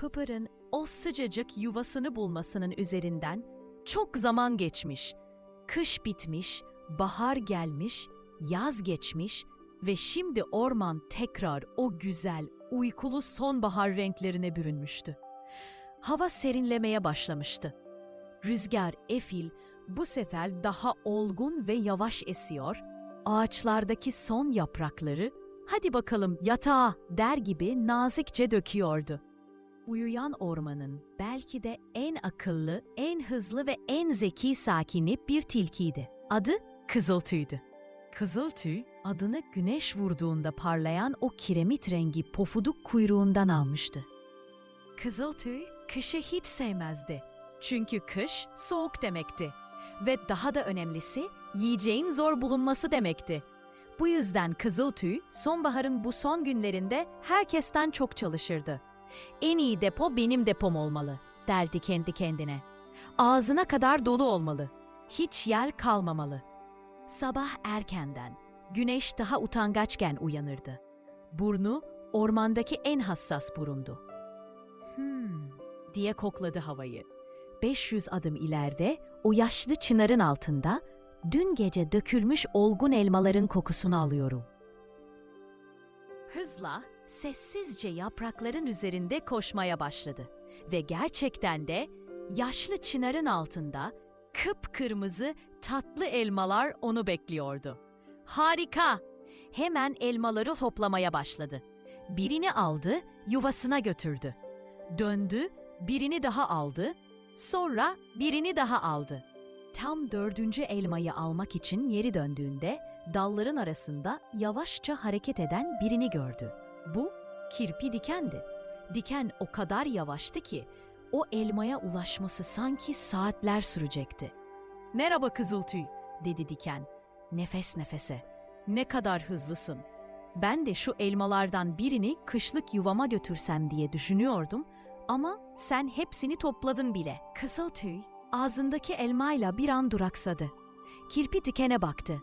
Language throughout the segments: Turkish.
Pıpır'ın o sıcacık yuvasını bulmasının üzerinden çok zaman geçmiş. Kış bitmiş, bahar gelmiş, yaz geçmiş ve şimdi orman tekrar o güzel, uykulu sonbahar renklerine bürünmüştü. Hava serinlemeye başlamıştı. Rüzgar Efil bu sefer daha olgun ve yavaş esiyor, ağaçlardaki son yaprakları hadi bakalım yatağa der gibi nazikçe döküyordu. Uyuyan ormanın belki de en akıllı, en hızlı ve en zeki sakini bir tilkiydi. Adı Kızıltüy'dü. Kızıltüy, adını güneş vurduğunda parlayan o kiremit rengi pofuduk kuyruğundan almıştı. Kızıltüy, kışı hiç sevmezdi. Çünkü kış soğuk demekti. Ve daha da önemlisi, yiyeceğin zor bulunması demekti. Bu yüzden Kızıltüy, sonbaharın bu son günlerinde herkesten çok çalışırdı. En iyi depo benim depom olmalı, derdi kendi kendine. Ağzına kadar dolu olmalı. Hiç yer kalmamalı. Sabah erkenden, güneş daha utangaçken uyanırdı. Burnu ormandaki en hassas burundu. Hmm, diye kokladı havayı. 500 adım ileride o yaşlı çınarın altında dün gece dökülmüş olgun elmaların kokusunu alıyorum. Hızla, sessizce yaprakların üzerinde koşmaya başladı ve gerçekten de yaşlı çınarın altında kıpkırmızı tatlı elmalar onu bekliyordu. Harika! Hemen elmaları toplamaya başladı. Birini aldı, yuvasına götürdü. Döndü, birini daha aldı, sonra birini daha aldı. Tam dördüncü elmayı almak için geri döndüğünde dalların arasında yavaşça hareket eden birini gördü. Bu kirpi dikendi. Diken o kadar yavaştı ki o elmaya ulaşması sanki saatler sürecekti. Merhaba Kızıltüy, dedi diken, nefes nefese. Ne kadar hızlısın. Ben de şu elmalardan birini kışlık yuvama götürsem diye düşünüyordum ama sen hepsini topladın bile. Kızıltüy ağzındaki elmayla bir an duraksadı. Kirpi dikene baktı.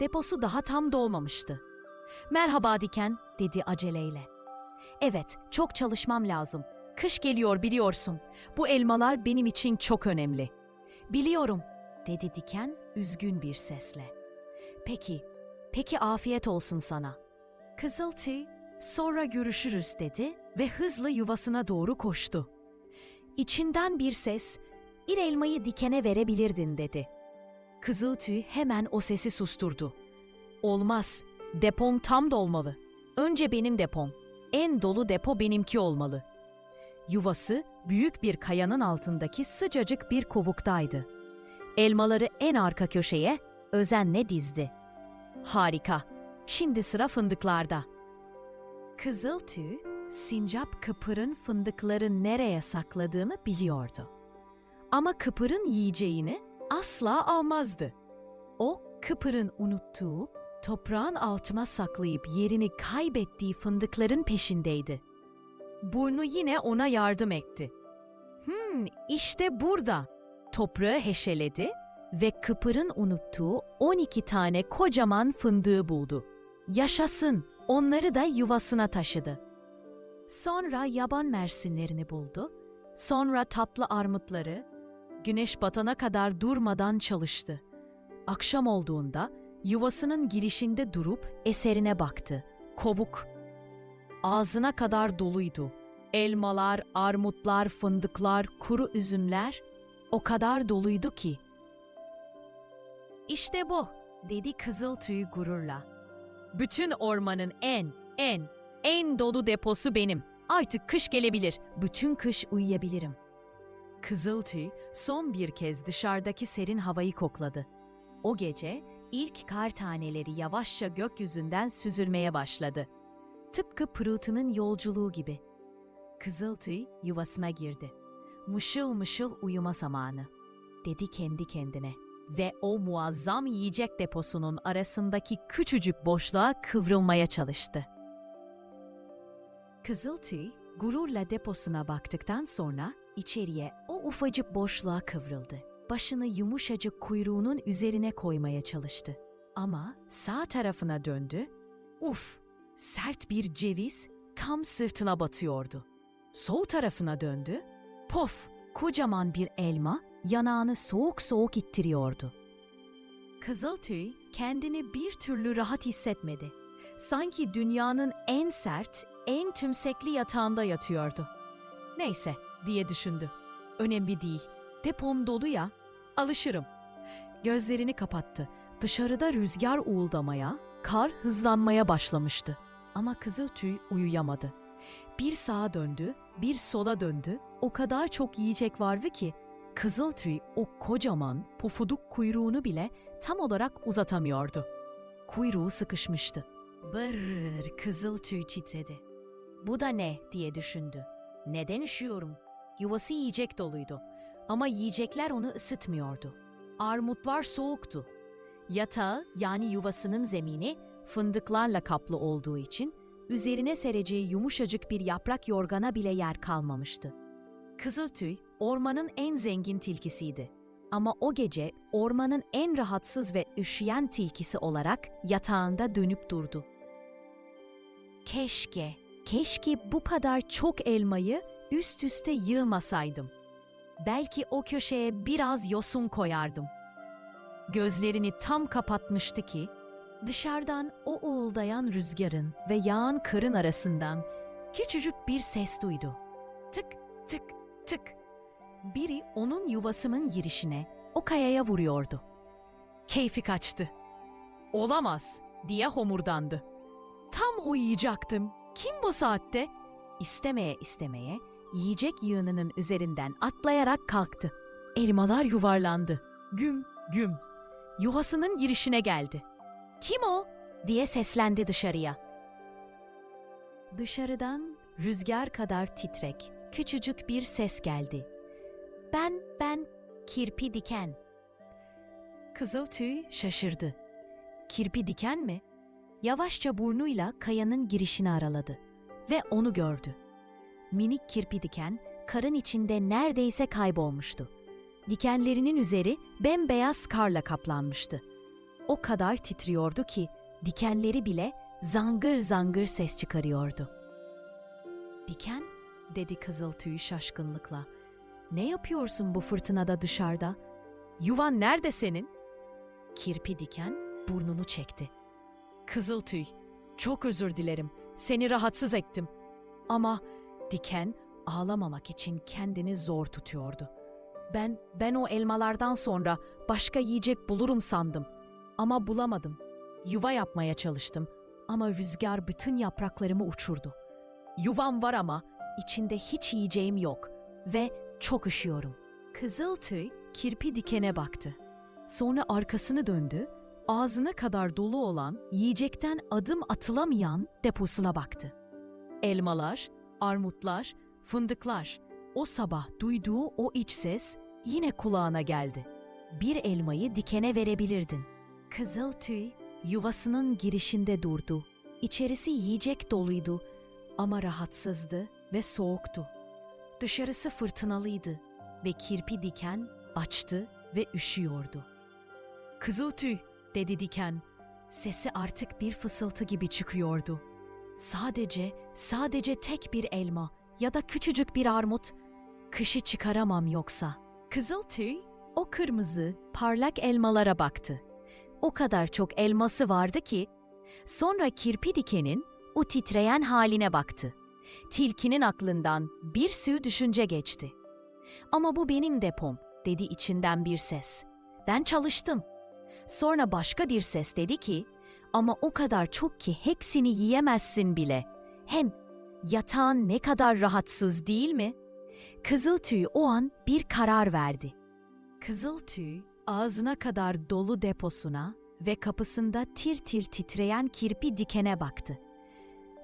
Deposu daha tam dolmamıştı. Merhaba diken, dedi aceleyle. Evet, çok çalışmam lazım. Kış geliyor biliyorsun. Bu elmalar benim için çok önemli. Biliyorum, dedi diken üzgün bir sesle. Peki, peki afiyet olsun sana. Kızıltı, sonra görüşürüz dedi ve hızlı yuvasına doğru koştu. İçinden bir ses, bir elmayı dikene verebilirdin dedi. Kızıltüy hemen o sesi susturdu. Olmaz, depom tam dolmalı. Önce benim depom. En dolu depo benimki olmalı. Yuvası büyük bir kayanın altındaki sıcacık bir kovuktaydı. Elmaları en arka köşeye özenle dizdi. Harika. Şimdi sıra fındıklarda. Kızıltüy, sincap kıpırın fındıkları nereye sakladığını biliyordu. Ama kıpırın yiyeceğini asla almazdı. O kıpırın unuttuğu, toprağın altına saklayıp yerini kaybettiği fındıkların peşindeydi. Burnu yine ona yardım etti. Hmm, işte burada. Toprağı heşeledi ve Kıpır'ın unuttuğu 12 tane kocaman fındığı buldu. Yaşasın, onları da yuvasına taşıdı. Sonra yaban mersinlerini buldu. Sonra tatlı armutları, güneş batana kadar durmadan çalıştı. Akşam olduğunda yuvasının girişinde durup eserine baktı. Kovuk. Ağzına kadar doluydu. Elmalar, armutlar, fındıklar, kuru üzümler o kadar doluydu ki. İşte bu, dedi Kızıltüy gururla. Bütün ormanın en, en, en dolu deposu benim. Artık kış gelebilir. Bütün kış uyuyabilirim. Kızıltüy son bir kez dışarıdaki serin havayı kokladı. O gece ilk kar taneleri yavaşça gökyüzünden süzülmeye başladı. Tıpkı pırıltının yolculuğu gibi. Kızıltüy yuvasına girdi. Mışıl mışıl uyuma zamanı, dedi kendi kendine. Ve o muazzam yiyecek deposunun arasındaki küçücük boşluğa kıvrılmaya çalıştı. Kızıltüy gururla deposuna baktıktan sonra içeriye o ufacık boşluğa kıvrıldı. Başını yumuşacık kuyruğunun üzerine koymaya çalıştı. Ama sağ tarafına döndü. Uf! Sert bir ceviz tam sırtına batıyordu. sol tarafına döndü. Pof! Kocaman bir elma yanağını soğuk soğuk ittiriyordu. Kızıltüy kendini bir türlü rahat hissetmedi. Sanki dünyanın en sert, en tümsekli yatağında yatıyordu. Neyse diye düşündü. Önemli değil. Depom dolu ya. Alışırım. Gözlerini kapattı. Dışarıda rüzgar uğuldamaya, kar hızlanmaya başlamıştı. Ama Kızıltüy uyuyamadı. Bir sağa döndü, bir sola döndü. O kadar çok yiyecek vardı ki Kızıltüy o kocaman pofuduk kuyruğunu bile tam olarak uzatamıyordu. Kuyruğu sıkışmıştı. Bırr Kızıltüy titredi. Bu da ne diye düşündü. Neden üşüyorum? Yuvası yiyecek doluydu. Ama yiyecekler onu ısıtmıyordu. Armutlar soğuktu. Yatağı yani yuvasının zemini fındıklarla kaplı olduğu için üzerine sereceği yumuşacık bir yaprak yorgana bile yer kalmamıştı. Kızıltüy ormanın en zengin tilkisiydi. Ama o gece ormanın en rahatsız ve üşüyen tilkisi olarak yatağında dönüp durdu. Keşke, keşke bu kadar çok elmayı üst üste yığmasaydım. Belki o köşeye biraz yosun koyardım. Gözlerini tam kapatmıştı ki dışarıdan o uğuldayan rüzgarın ve yağan karın arasından küçücük bir ses duydu. Tık tık tık. Biri onun yuvasının girişine, o kayaya vuruyordu. Keyfi kaçtı. Olamaz diye homurdandı. Tam uyuyacaktım. Kim bu saatte? İstemeye istemeye yiyecek yığınının üzerinden atlayarak kalktı. Elmalar yuvarlandı. Güm güm. Yuvasının girişine geldi. Kim o? diye seslendi dışarıya. Dışarıdan rüzgar kadar titrek, küçücük bir ses geldi. Ben, ben, kirpi diken. Kızıltüy şaşırdı. Kirpi diken mi? Yavaşça burnuyla kayanın girişini araladı ve onu gördü. Minik kirpi diken karın içinde neredeyse kaybolmuştu. Dikenlerinin üzeri bembeyaz karla kaplanmıştı. O kadar titriyordu ki dikenleri bile zangır zangır ses çıkarıyordu. Diken, dedi Kızıltüy şaşkınlıkla. Ne yapıyorsun bu fırtınada dışarıda? Yuvan nerede senin? Kirpi diken burnunu çekti. Kızıltüy, çok özür dilerim. Seni rahatsız ettim. Ama diken ağlamamak için kendini zor tutuyordu. Ben ben o elmalardan sonra başka yiyecek bulurum sandım ama bulamadım. Yuva yapmaya çalıştım ama rüzgar bütün yapraklarımı uçurdu. Yuvam var ama içinde hiç yiyeceğim yok ve çok üşüyorum. Kızıltüy kirpi dikene baktı. Sonra arkasını döndü, ağzına kadar dolu olan, yiyecekten adım atılamayan deposuna baktı. Elmalar, armutlar, fındıklar. O sabah duyduğu o iç ses yine kulağına geldi. Bir elmayı dikene verebilirdin. Kızıl tüy yuvasının girişinde durdu. İçerisi yiyecek doluydu ama rahatsızdı ve soğuktu. Dışarısı fırtınalıydı ve kirpi diken açtı ve üşüyordu. Kızıl tüy dedi diken. Sesi artık bir fısıltı gibi çıkıyordu. Sadece, sadece tek bir elma ya da küçücük bir armut. Kışı çıkaramam yoksa. Kızıltüy o kırmızı, parlak elmalara baktı. O kadar çok elması vardı ki sonra kirpi dikenin o titreyen haline baktı. Tilkinin aklından bir sürü düşünce geçti. Ama bu benim depom dedi içinden bir ses. Ben çalıştım. Sonra başka bir ses dedi ki ama o kadar çok ki hepsini yiyemezsin bile. Hem yatağın ne kadar rahatsız değil mi? Kızıltüy o an bir karar verdi. Kızıltüy ağzına kadar dolu deposuna ve kapısında tir tir titreyen kirpi dikene baktı.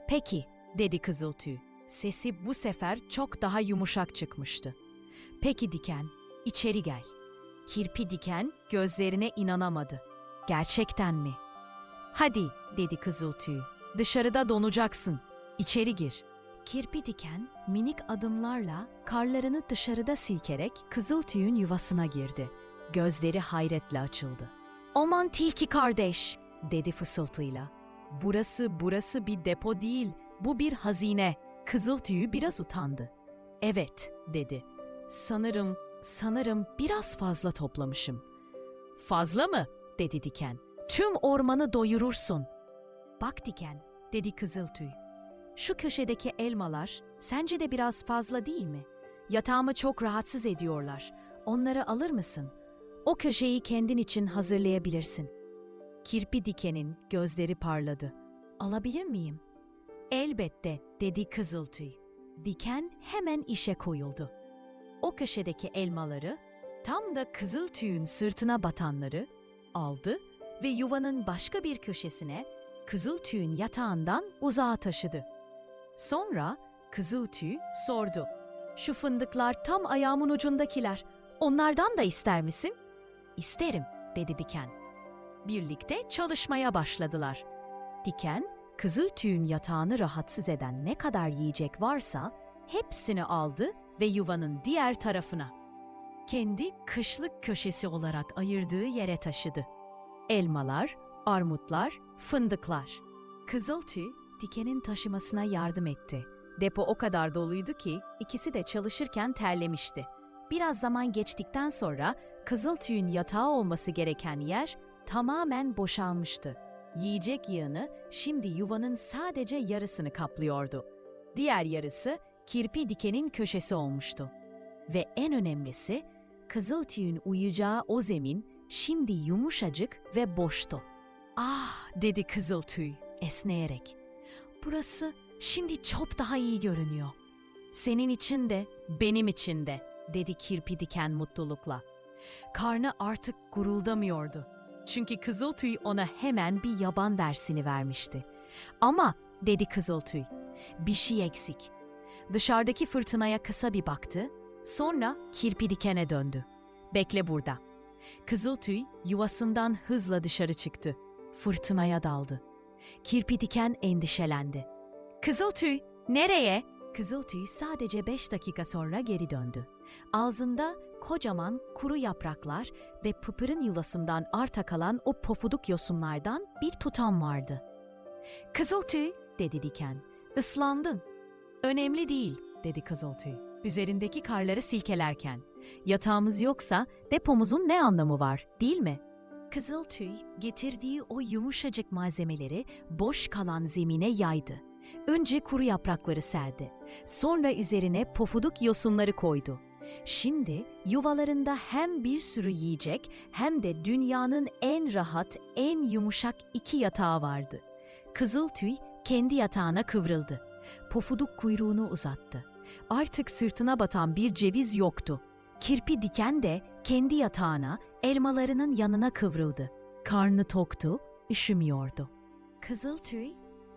Peki, dedi Kızıltüy. Sesi bu sefer çok daha yumuşak çıkmıştı. Peki diken, içeri gel. Kirpi diken gözlerine inanamadı. Gerçekten mi? Hadi, dedi Kızıltüy. Dışarıda donacaksın. İçeri gir. Kirpi diken minik adımlarla karlarını dışarıda silkerek Kızıltüy'ün yuvasına girdi. Gözleri hayretle açıldı. Aman tilki kardeş, dedi fısıltıyla. Burası burası bir depo değil, bu bir hazine. Kızıltüyü biraz utandı. Evet, dedi. Sanırım, sanırım biraz fazla toplamışım. Fazla mı? dedi diken. Tüm ormanı doyurursun. Bak diken, dedi Kızıltüy. Şu köşedeki elmalar sence de biraz fazla değil mi? Yatağımı çok rahatsız ediyorlar. Onları alır mısın? O köşeyi kendin için hazırlayabilirsin. Kirpi dikenin gözleri parladı. Alabilir miyim? Elbette, dedi Kızıltüy. Diken hemen işe koyuldu. O köşedeki elmaları, tam da Kızıltüy'ün sırtına batanları aldı ve yuvanın başka bir köşesine Kızıltüy'ün yatağından uzağa taşıdı. Sonra Kızıltüy sordu. Şu fındıklar tam ayağımın ucundakiler. Onlardan da ister misin? İsterim, dedi Diken. Birlikte çalışmaya başladılar. Diken, Kızıltüy'ün yatağını rahatsız eden ne kadar yiyecek varsa hepsini aldı ve yuvanın diğer tarafına. Kendi kışlık köşesi olarak ayırdığı yere taşıdı. Elmalar, armutlar, fındıklar. Kızıltüy, dikenin taşımasına yardım etti. Depo o kadar doluydu ki ikisi de çalışırken terlemişti. Biraz zaman geçtikten sonra Kızıltüy'ün yatağı olması gereken yer tamamen boşalmıştı. Yiyecek yığını şimdi yuvanın sadece yarısını kaplıyordu. Diğer yarısı kirpi dikenin köşesi olmuştu. Ve en önemlisi Kızıltüy'ün uyuyacağı o zemin şimdi yumuşacık ve boştu. Ah dedi Kızıltüy esneyerek. Burası şimdi çok daha iyi görünüyor. Senin için de benim için de dedi kirpi diken mutlulukla. Karnı artık guruldamıyordu. Çünkü Kızıltüy ona hemen bir yaban dersini vermişti. Ama dedi Kızıltüy, bir şey eksik. Dışarıdaki fırtınaya kısa bir baktı, sonra kirpi dikene döndü. Bekle burada. Kızıltüy yuvasından hızla dışarı çıktı. Fırtınaya daldı. Kirpi diken endişelendi. Kızıltüy, nereye? Kızıltüy sadece beş dakika sonra geri döndü. Ağzında kocaman kuru yapraklar ve pıpırın yulasından arta kalan o pofuduk yosunlardan bir tutam vardı. Kızıltüy, dedi diken, ıslandın. Önemli değil, dedi Kızıltüy, üzerindeki karları silkelerken. Yatağımız yoksa depomuzun ne anlamı var, değil mi? Kızıltüy getirdiği o yumuşacık malzemeleri boş kalan zemine yaydı. Önce kuru yaprakları serdi. Sonra üzerine pofuduk yosunları koydu. Şimdi yuvalarında hem bir sürü yiyecek hem de dünyanın en rahat, en yumuşak iki yatağı vardı. Kızıltüy kendi yatağına kıvrıldı. Pofuduk kuyruğunu uzattı. Artık sırtına batan bir ceviz yoktu. Kirpi diken de kendi yatağına, elmalarının yanına kıvrıldı. Karnı toktu, üşümüyordu. Kızıltüy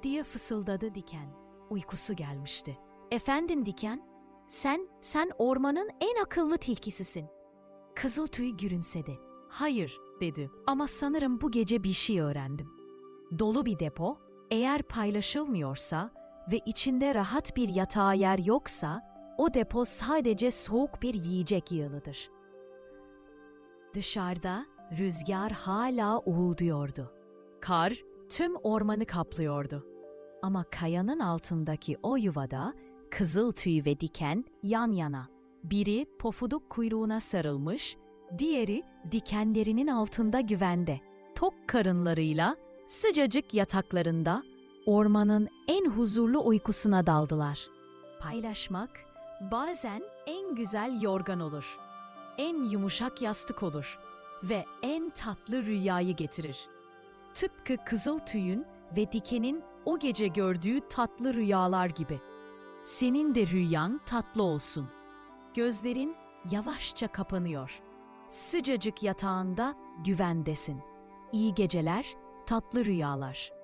diye fısıldadı diken. Uykusu gelmişti. Efendim diken, sen, sen ormanın en akıllı tilkisisin. Kızıltüy gülümsedi. Hayır, dedi. Ama sanırım bu gece bir şey öğrendim. Dolu bir depo, eğer paylaşılmıyorsa ve içinde rahat bir yatağa yer yoksa, o depo sadece soğuk bir yiyecek yığınıdır. Dışarıda rüzgar hala uğulduyordu. Kar tüm ormanı kaplıyordu. Ama kayanın altındaki o yuvada kızıl tüy ve diken yan yana. Biri pofuduk kuyruğuna sarılmış, diğeri dikenlerinin altında güvende. Tok karınlarıyla sıcacık yataklarında ormanın en huzurlu uykusuna daldılar. Paylaşmak bazen en güzel yorgan olur. En yumuşak yastık olur ve en tatlı rüyayı getirir. Tıpkı kızıl tüyün ve dikenin o gece gördüğü tatlı rüyalar gibi. Senin de rüyan tatlı olsun. Gözlerin yavaşça kapanıyor. Sıcacık yatağında güvendesin. İyi geceler, tatlı rüyalar.''